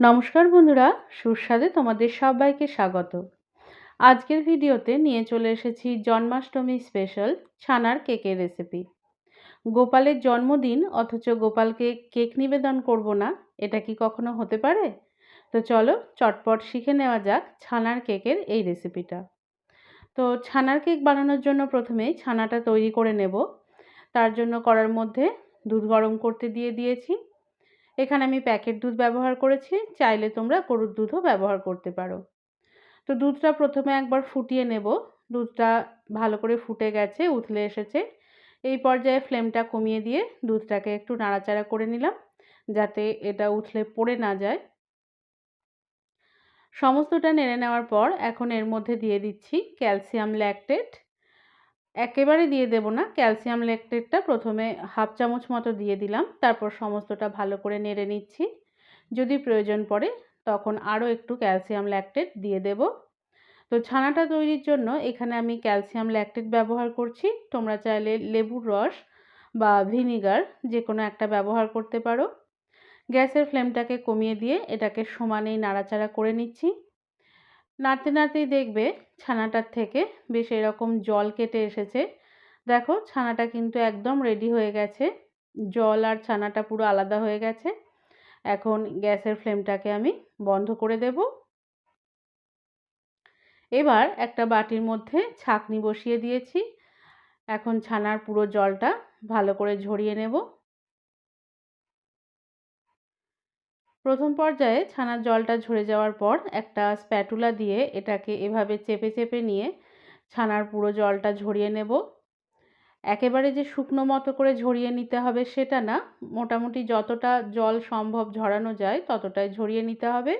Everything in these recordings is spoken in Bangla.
নমস্কার বন্ধুরা, সুস্বাদে তোমাদের সবাইকে স্বাগত। আজকের ভিডিওতে নিয়ে চলে এসেছি জন্মাষ্টমী স্পেশাল ছানার কেকের রেসিপি। গোপালের জন্মদিন, অথচ গোপালকে কেক নিবেদন করব না, এটা কি কখনো হতে পারে? তো চলো, চটপট শিখে নেওয়া যাক ছানার কেকের এই রেসিপিটা। তো ছানার কেক বানানোর জন্য প্রথমে ছানাটা তৈরি করে নেব। তার জন্য করার মধ্যে দুধ গরম করতে দিয়ে দিয়েছি। এখানে আমি প্যাকেট দুধ ব্যবহার করেছি, চাইলে তোমরা গরুর দুধও ব্যবহার করতে পারো। তো দুধটা প্রথমে একবার ফুটিয়ে নেব। দুধটা ভালো করে ফুটে গেছে, উথলে এসেছে। এই পর্যায়ে ফ্লেমটা কমিয়ে দিয়ে দুধটাকে একটু নাড়াচাড়া করে নিলাম, যাতে এটা উথলে পড়ে না যায়। সমস্তটা নেড়ে নেওয়ার পর এখন এর মধ্যে দিয়ে দিচ্ছি ক্যালসিয়াম ল্যাকটেট। একেবারে দিয়ে দেব না। ক্যালসিয়াম ল্যাকটেটটা প্রথমে হাফ চামচ মতো দিয়ে দিলাম। তারপর সমস্তটা ভালো করে নেড়ে নিচ্ছি। যদি প্রয়োজন পড়ে, তখন আরও একটু ক্যালসিয়াম ল্যাকটেট দিয়ে দেব। তো ছানাটা তৈরির জন্য এখানে আমি ক্যালসিয়াম ল্যাকটেট ব্যবহার করছি। তোমরা চাইলে লেবুর রস বা ভিনিগার যে কোনো একটা ব্যবহার করতে পারো। গ্যাসের ফ্লেমটাকে কমিয়ে দিয়ে এটাকে সমানেই নাড়াচাড়া করে নিচ্ছি। নাড়তে, নাড়তেই দেখবে ছানাটার থেকে বেশ এরকম জল কেটে এসেছে। দেখো ছানাটা কিন্তু একদম রেডি হয়ে গেছে। জল আর ছানাটা পুরো আলাদা হয়ে গেছে। এখন গ্যাসের ফ্লেমটাকে আমি বন্ধ করে দেব। এবার একটা বাটির মধ্যে ছাকনি বসিয়ে দিয়েছি। এখন ছানার পুরো জলটা ভালো করে ঝরিয়ে নেব। প্রথম পর্যায়ে ছানার জলটা ঝরে যাওয়ার পর একটা স্প্যাটুলা দিয়ে এটাকে এভাবে চেপে চেপে নিয়ে ছানার পুরো জলটা ঝরিয়ে নেব। একেবারে যে শুকনো মতো করে ঝরিয়ে নিতে হবে সেটা না, মোটামুটি যতটা জল সম্ভব ঝরানো যায় ততটাই ঝরিয়ে নিতে হবে।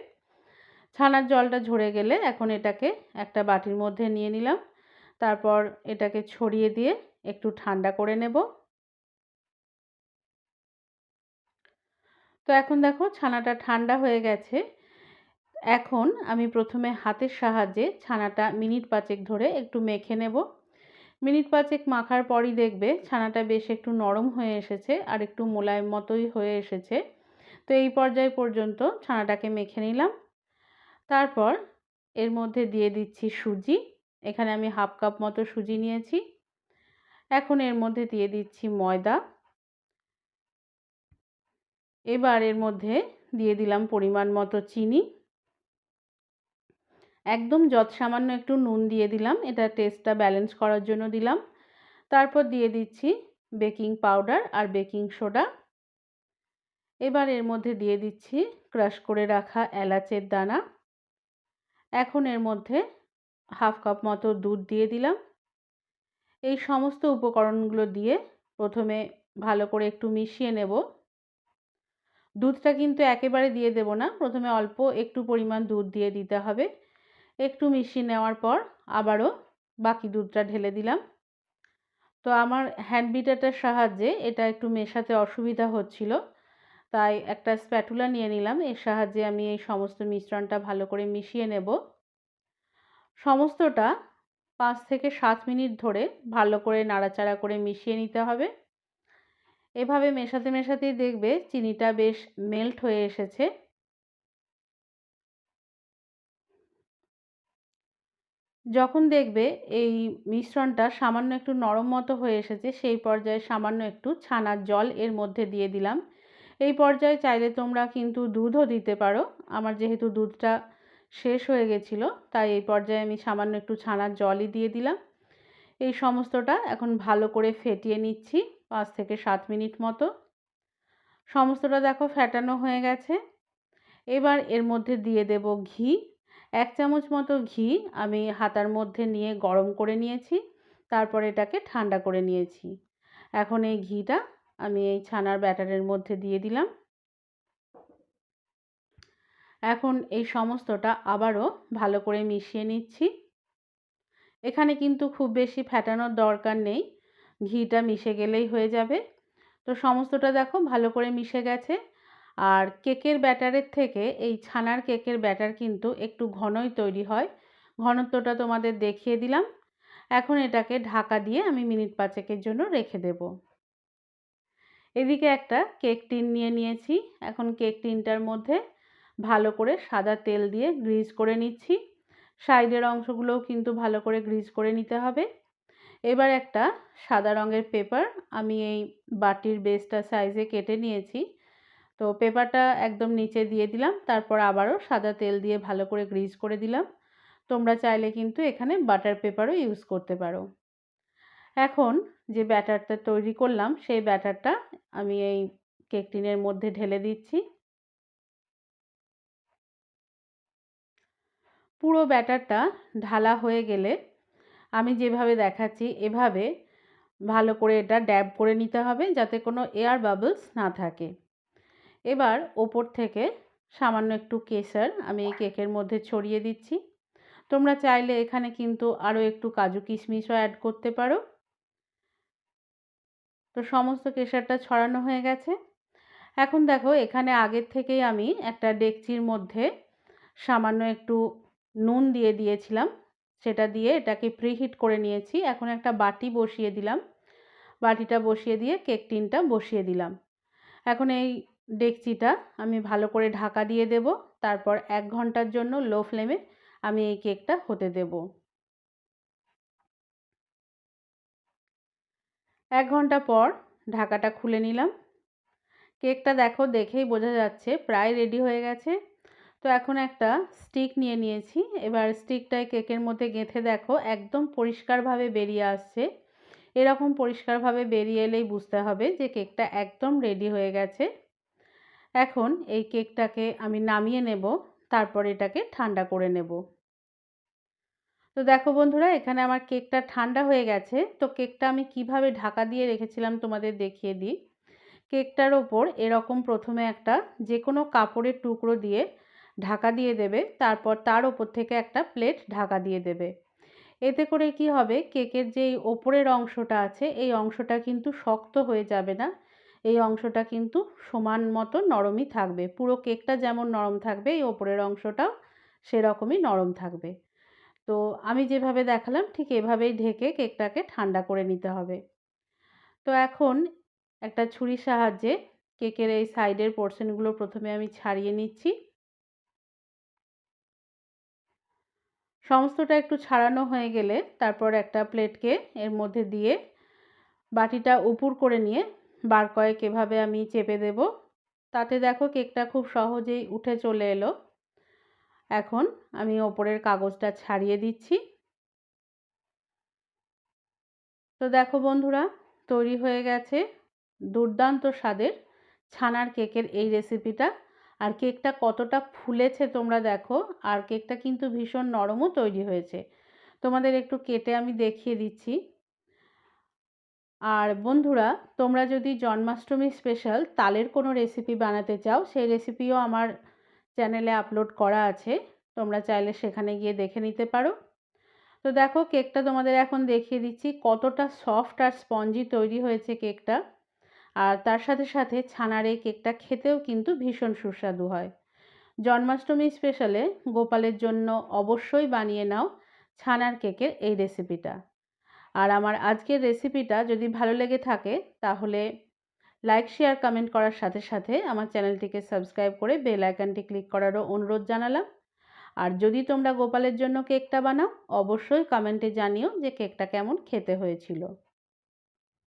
ছানার জলটা ঝরে গেলে এখন এটাকে একটা বাটির মধ্যে নিয়ে নিলাম। তারপর এটাকে ছড়িয়ে দিয়ে একটু ঠান্ডা করে নেব। তো এখন দেখো ছানাটা ঠান্ডা হয়ে গেছে। এখন আমি প্রথমে হাতের সাহায্যে ছানাটা মিনিট পাঁচেক ধরে একটু মেখে নেব। মিনিট পাঁচেক মাখার পরই দেখবে ছানাটা বেশ একটু নরম হয়ে এসেছে আর একটু মোলায়েম মতোই হয়ে এসেছে। তো এই পর্যায় পর্যন্ত ছানাটাকে মেখে নিলাম। তারপর এর মধ্যে দিয়ে দিচ্ছি সুজি। এখানে আমি হাফ কাপ মতো সুজি নিয়েছি। এখন এর মধ্যে দিয়ে দিচ্ছি ময়দা। এবার এর মধ্যে দিয়ে দিলাম পরিমাণ মতো চিনি। একদম যত সামান্য একটু নুন দিয়ে দিলাম, এটা টেস্টটা ব্যালেন্স করার জন্য দিলাম। তারপর দিয়ে দিচ্ছি বেকিং পাউডার আর বেকিং সোডা এবার এর মধ্যে দিয়ে দিচ্ছি ক্রাশ করে রাখা এলাচের দানা। এখন এর মধ্যে হাফ কাপ মতো দুধ দিয়ে দিলাম। এই সমস্ত উপকরণগুলো দিয়ে প্রথমে ভালো করে একটু মিশিয়ে নেব। দুধটা কিন্তু একেবারে দিয়ে দেব না। প্রথমে অল্প একটু পরিমাণ দুধ দিয়ে দিতে হবে। একটু মিশিয়ে নেওয়ার পর আবারও বাকি দুধটা ঢেলে দিলাম। তো আমার হ্যান্ড বিটারটার সাহায্যে এটা একটু মেশাতে অসুবিধা হচ্ছিল, তাই একটা স্প্যাটুলা নিয়ে নিলাম। এর সাহায্যে আমি এই সমস্ত মিশ্রণটা ভালো করে মিশিয়ে নেব। সমস্তটা পাঁচ থেকে সাত মিনিট ধরে ভালো করে নাড়াচাড়া করে মিশিয়ে নিতে হবে। এভাবে মেশাতে মেশাতেই দেখবে চিনিটা বেশ মেল্ট হয়ে এসেছে। যখন দেখবে এই মিশ্রণটা সামান্য একটু নরম মতো হয়ে এসেছে, সেই পর্যায়ে সামান্য একটু ছানার জল এর মধ্যে দিয়ে দিলাম। এই পর্যায়ে চাইলে তোমরা কিন্তু দুধও দিতে পারো। আমার যেহেতু দুধটা শেষ হয়ে গেছিল, তাই এই পর্যায়ে আমি সামান্য একটু ছানার জলই দিয়ে দিলাম। এই সমস্তটা এখন ভালো করে ফেটিয়ে নিচ্ছি। পাঁচ থেকে সাত মিনিট মতো। সমস্তটা দেখো ফ্যাটানো হয়ে গেছে। এবার এর মধ্যে দিয়ে দেব ঘি। এক চামচ মতো ঘি আমি হাতার মধ্যে নিয়ে গরম করে নিয়েছি, তারপর এটাকে ঠান্ডা করে নিয়েছি। এখন এই ঘিটা আমি এই ছানার ব্যাটারের মধ্যে দিয়ে দিলাম। এখন এই সমস্তটা আবারও ভালো করে মিশিয়ে নিচ্ছি। এখানে কিন্তু খুব বেশি ফ্যাটানোর দরকার নেই। ঘিটা মিশে গেলেই হয়ে যাবে। তো সমস্তটা দেখো ভালো করে মিশে গেছে। আর কেকের ব্যাটারের থেকে এই ছানার কেকের ব্যাটার কিন্তু একটু ঘনই তৈরি হয়। ঘনত্বটা তোমাদের দেখিয়ে দিলাম। এখন এটাকে ঢাকা দিয়ে আমি মিনিট পাঁচেকের জন্য রেখে দেব। এদিকে একটা কেক টিন নিয়ে নিয়েছি। এখন কেক টিনটার মধ্যে ভালো করে সাদা তেল দিয়ে গ্রিজ করে নিচ্ছি। সাইডের অংশগুলোও কিন্তু ভালো করে গ্রিজ করে নিতে হবে। এবার একটা সাদা রঙের পেপার আমি এই বাটির বেসটা সাইজে কেটে নিয়েছি। তো পেপারটা একদম নিচে দিয়ে দিলাম, তারপর আবারও সাদা তেল দিয়ে ভালো করে গ্রিজ করে দিলাম। তোমরা চাইলে কিন্তু এখানে বাটার পেপারও ইউজ করতে পারো। এখন যে ব্যাটারটা তৈরি করলাম, সেই ব্যাটারটা আমি এই কেক টিনের মধ্যে ঢেলে দিচ্ছি। পুরো ব্যাটারটা ঢালা হয়ে গেলে আমি যেভাবে দেখাচ্ছি, এভাবে ভালো করে এটা ড্যাব করে নিতে হবে যাতে কোনো এয়ার বাবলস না থাকে। এবার ওপর থেকে সামান্য একটু কেসার আমি এই কেকের মধ্যে ছড়িয়ে দিচ্ছি। তোমরা চাইলে এখানে কিন্তু আরও একটু কাজু কিশমিশও অ্যাড করতে পারো। তো সমস্ত কেশারটা ছড়ানো হয়ে গেছে। এখন দেখো, এখানে আগের থেকেই আমি একটা ডেকচির মধ্যে সামান্য একটু নুন দিয়ে দিয়েছিলাম। সেটা দিয়ে এটাকে প্রিহিট করে নিয়েছি। এখন একটা বাটি বসিয়ে দিলাম। বাটিটা বসিয়ে দিয়ে কেক টিনটা বসিয়ে দিলাম। এখন এই ডেকচিটা আমি ভালো করে ঢাকা দিয়ে দেব। তারপর এক ঘণ্টার জন্য লো ফ্লেমে আমি এই কেকটা হতে দেব। এক ঘণ্টা পর ঢাকাটা খুলে নিলাম। কেকটা দেখো দেখেই বোঝা যাচ্ছে প্রায় রেডি হয়ে গেছে। তো এখন একটা স্টিক নিয়ে নিয়েছি। এবার স্টিকটায় কেকের মধ্যে গেঁথে দেখো, একদম পরিষ্কারভাবে বেরিয়ে আসছে। এরকম পরিষ্কারভাবে বেরিয়ে এলেই বুঝতে হবে যে কেকটা একদম রেডি হয়ে গেছে। এখন এই কেকটাকে আমি নামিয়ে নেব, তারপর এটাকে ঠান্ডা করে নেব। তো দেখো বন্ধুরা, এখানে আমার কেকটা ঠান্ডা হয়ে গেছে। তো কেকটা আমি কীভাবে ঢাকা দিয়ে রেখেছিলাম তোমাদের দেখিয়ে দিই। কেকটার ওপর এরকম প্রথমে একটা যে কোনো কাপড়ের টুকরো দিয়ে ঢাকা দিয়ে দেবে। তারপর তার ওপর থেকে একটা প্লেট ঢাকা দিয়ে দেবে। এতে করে কি হবে? কেকের যে ওপরের অংশটা আছে, এই অংশটা কিন্তু শক্ত হয়ে যাবে না। এই অংশটা কিন্তু সমান মতো নরমই থাকবে। পুরো কেকটা যেমন নরম থাকবে, এই ওপরের অংশটাও সেরকমই নরম থাকবে। তো আমি যেভাবে দেখালাম, ঠিক এভাবেই ঢেকে কেকটাকে ঠান্ডা করে নিতে হবে। তো এখন একটা ছুরির সাহায্যে কেকের এই সাইডের পোর্শনগুলো প্রথমে আমি ছাড়িয়ে নিচ্ছি। সমস্তটা একটু ছাড়ানো হয়ে গেলে তারপর একটা প্লেটকে এর মধ্যে দিয়ে বাটিটা উপুর করে নিয়ে বার কয়েক এভাবে আমি চেপে দেব। তাতে দেখো কেকটা খুব সহজেই উঠে চলে এলো। এখন আমি ওপরের কাগজটা ছাড়িয়ে দিচ্ছি। তো দেখো বন্ধুরা, তৈরি হয়ে গেছে দুর্দান্ত স্বাদের ছানার কেকের এই রেসিপিটা। আর কেকটা কতটা ফুলেছে তোমরা দেখো, আর কেকটা কিন্তু ভীষণ নরমও তৈরি হয়েছে। তোমাদের একটু কেটে আমি দেখিয়ে দিচ্ছি। আর বন্ধুরা, তোমরা যদি জন্মাষ্টমী স্পেশাল তালের কোনো রেসিপি বানাতে চাও, সেই রেসিপিও আমার চ্যানেলে আপলোড করা আছে। তোমরা চাইলে সেখানে গিয়ে দেখে নিতে পারো। তো দেখো, কেকটা তোমাদের এখন দেখিয়ে দিচ্ছি কতটা সফট আর স্পঞ্জি তৈরি হয়েছে কেকটা। আর তার সাথে সাথে ছানার এই কেকটা খেতেও কিন্তু ভীষণ সুস্বাদু হয়। জন্মাষ্টমী স্পেশালে গোপালের জন্য অবশ্যই বানিয়ে নাও ছানার কেকের এই রেসিপিটা আর আমার আজকের রেসিপিটা যদি ভালো লেগে থাকে তাহলে লাইক শেয়ার কমেন্ট করার সাথে সাথে আমার চ্যানেলটিকে সাবস্ক্রাইব করে বেল আইকনটি ক্লিক করারও অনুরোধ জানালাম। আর যদি তোমরা গোপালের জন্য কেকটা বানাও, অবশ্যই কমেন্টে জানিও যে কেকটা কেমন খেতে হয়েছিল।